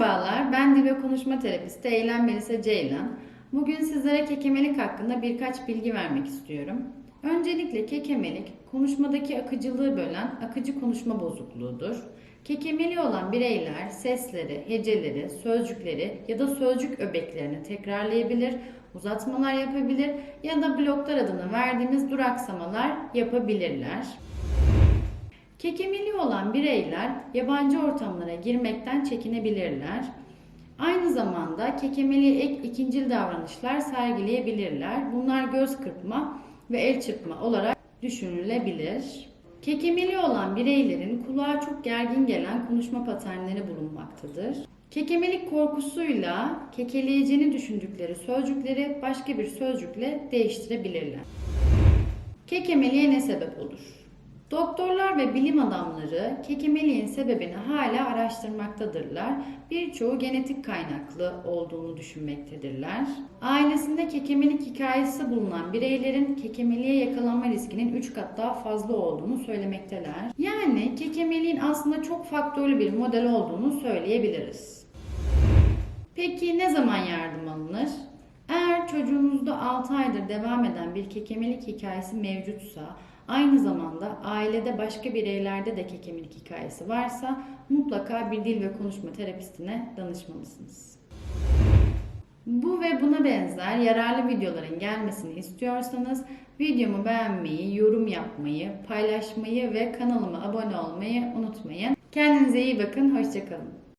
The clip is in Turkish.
Merhabalar, ben dil ve konuşma terapisti Eylem Melisa Ceylan. Bugün sizlere kekemelik hakkında birkaç bilgi vermek istiyorum. Öncelikle kekemelik, konuşmadaki akıcılığı bölen akıcı konuşma bozukluğudur. Kekemeli olan bireyler sesleri, heceleri, sözcükleri ya da sözcük öbeklerini tekrarlayabilir, uzatmalar yapabilir ya da bloklar adını verdiğimiz duraksamalar yapabilirler. Kekemeli olan bireyler yabancı ortamlara girmekten çekinebilirler. Aynı zamanda kekemeliğe ek ikincil davranışlar sergileyebilirler. Bunlar göz kırpma ve el çırpma olarak düşünülebilir. Kekemeli olan bireylerin kulağa çok gergin gelen konuşma paternleri bulunmaktadır. Kekemelik korkusuyla kekeleyeceğini düşündükleri sözcükleri başka bir sözcükle değiştirebilirler. Kekemeliğe ne sebep olur? Doktorlar ve bilim adamları kekemeliğin sebebini hala araştırmaktadırlar. Birçoğu genetik kaynaklı olduğunu düşünmektedirler. Ailesinde kekemelik hikayesi bulunan bireylerin kekemeliğe yakalanma riskinin 3 kat daha fazla olduğunu söylemekteler. Yani kekemeliğin aslında çok faktörlü bir model olduğunu söyleyebiliriz. Peki ne zaman yardım çocuğunuzda 6 aydır devam eden bir kekemelik hikayesi mevcutsa, aynı zamanda ailede başka bireylerde de kekemelik hikayesi varsa mutlaka bir dil ve konuşma terapistine danışmalısınız. Bu ve buna benzer yararlı videoların gelmesini istiyorsanız videomu beğenmeyi, yorum yapmayı, paylaşmayı ve kanalıma abone olmayı unutmayın. Kendinize iyi bakın, hoşçakalın.